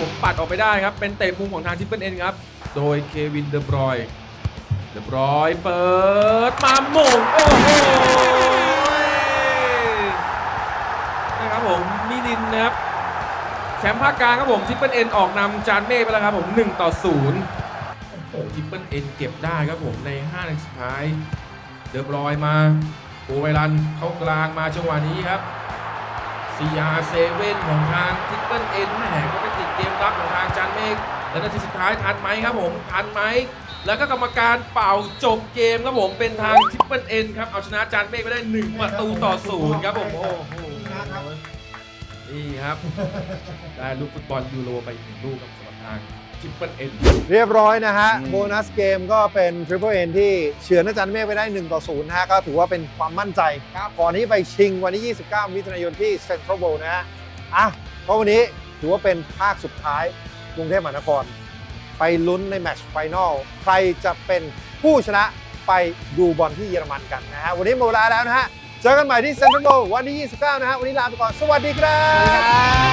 ผมปัดออกไปได้ครับ เป็นเตะมุมของทางทิปเปิลเอ็นครับ โดยเควินเดบรอยเดบรอยเปิดมาหม่งโอ้โหนะครับผมมินินนะครับแชมป์ภาคกลางครับผมทิปเปิลเอ็นออกนำจานเมฆไปแล้วครับผม1ต่อ0โอ้โหทิปเปิลเอ็นเก็บได้ครับผมใน5นาทีสุดท้าย เดบรอยมาโอไวรันเข้ากลางมาจังหวะนี้ครับ CR7 ของทางทิปเปิลเอ็นแหมก็ไป เกมรับของทางจานเมฆและนาทีสุดท้ายทันไหมครับผมทันไหมแล้วก็กรรมการเป่าจบเกมครับผมเป็นทางทิปเปิลเอ็นครับเอาชนะจานเมฆไปได้1ประตูต่อศูนย์ครับผมโอ้โหนี่ครับได้ลูกฟุตบอลยูโรไปอีกหนึ่งลูกครับสำหรับทางทิปเปิลเอ็นเรียบร้อยนะฮะอืมโบนัสเกมก็เป็น Triple N ที่เฉือนอาจารย์เมฆไปได้1ต่อ0นะฮะ ก็ถือว่าเป็นความมั่นใจ ก่อนที่ไปชิงวันที่ 29 มิถุนายนที่เซ็นทรัลโบนะฮะ อะเพราะวันนี้ ถือว่าเป็นภาคสุดท้ายกรุงเทพมหานคร ไปลุ้นในแมตช์ไฟนอลใครจะเป็นผู้ชนะไปดูบอลที่เยอรมันกันนะฮะวันนี้หมดเวลาแล้วนะฮะ เจอกันใหม่ที่เซ็นทรัลโบวันที่ 29 นะฮะวันนี้ลาไปก่อน สวัสดีครับ